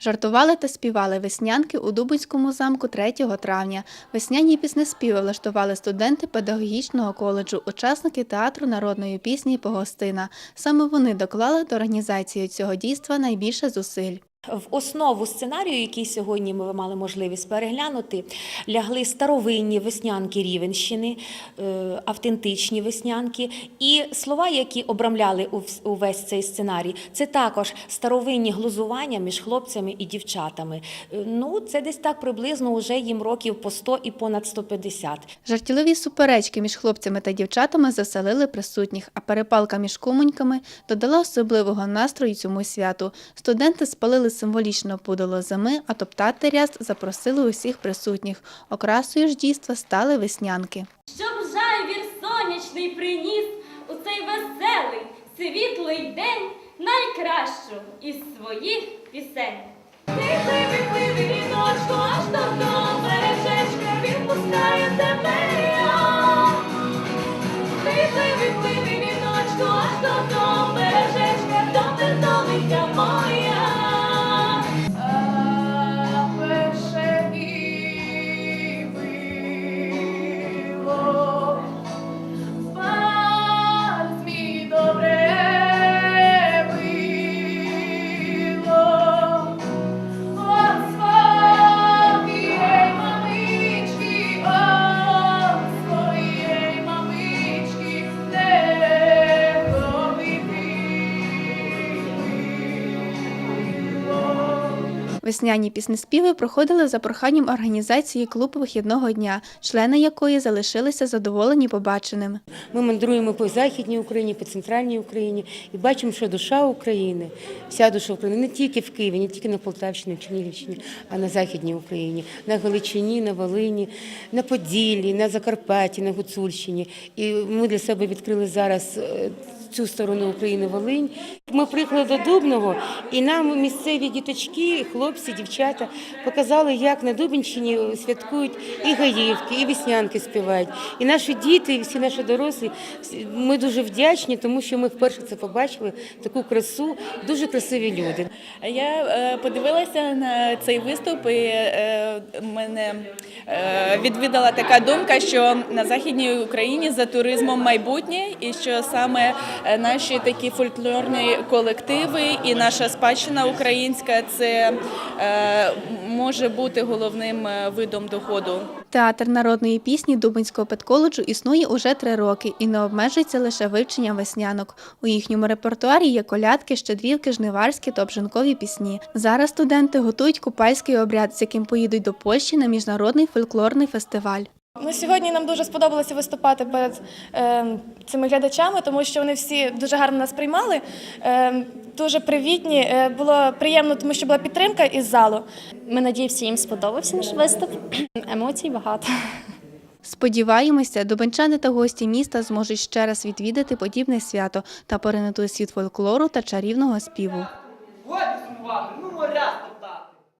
Жартували та співали веснянки у Дубинському замку 3 травня. Весняні піснеспіви влаштували студенти педагогічного коледжу, учасники театру народної пісні Погостина. Саме вони доклали до організації цього дійства найбільше зусиль. В основу сценарію, який сьогодні ми мали можливість переглянути, лягли старовинні веснянки Рівенщини, е, автентичні веснянки, і слова, які обрамляли увесь цей сценарій, це також старовинні глузування між хлопцями і дівчатами. Е, Ну, це десь так приблизно вже їм років по 100 і понад 150. Жартівливі суперечки між хлопцями та дівчатами заселили присутніх, а перепалка між кумоньками додала особливого настрою цьому святу. Студенти спалили символічно пудало зими, а топтати ряст запросили усіх присутніх. Окрасою ж дійства стали веснянки. Щоб жайвір сонячний приніс у цей веселий, світлий день найкращу із своїх пісень. Тихий випливий віночку, аж до бережечка відпускає тебе. я. Тихий випливий віночку, аж до бережечка, до бердовика моя. Весняні піснеспіви проходили за проханням організації клуб вихідного дня, члени якої залишилися задоволені побаченим. Ми мандруємо по Західній Україні, по центральній Україні і бачимо, що душа України, вся душа України не тільки в Києві, не тільки на Полтавщині, Чернігівщині, а на Західній Україні, на Галичині, на Волині, на Поділлі, на Закарпатті, на Гуцульщині. І ми для себе відкрили зараз е, цю сторону України Волинь. Ми приїхали до Дубного, і нам місцеві діточки, хлопці, дівчата показали, як на Дубенщині святкують і гаївки, і веснянки співають. І наші діти, і всі наші дорослі, ми дуже вдячні, тому що ми вперше це побачили, таку красу, дуже красиві люди. Я е, подивилася на цей виступ, і е, мене е, відвідала така думка, що на західній Україні за туризмом майбутнє, і що саме наші такі фольклорні колективи і наша спадщина українська це е, може бути головним е, видом доходу. Театр народної пісні Дубинського педколеджу існує уже три роки і не обмежується лише вивченням веснянок. У їхньому репертуарі є колядки, щедрівки, жниварські та обжанкові пісні. Зараз студенти готують купальський обряд, з яким поїдуть до Польщі на міжнародний фольклорний фестиваль. Ну, сьогодні нам дуже сподобалося виступати перед е, цими глядачами, тому що вони всі дуже гарно нас приймали, е, дуже привітні. Е, було приємно, тому що була підтримка із залу. Ми надіємося, їм сподобався наш виступ. Емоцій багато. Сподіваємося, дубенчани та гості міста зможуть ще раз відвідати подібне свято та поринути світ фольклору та чарівного співу. Годі сумувати, ну моря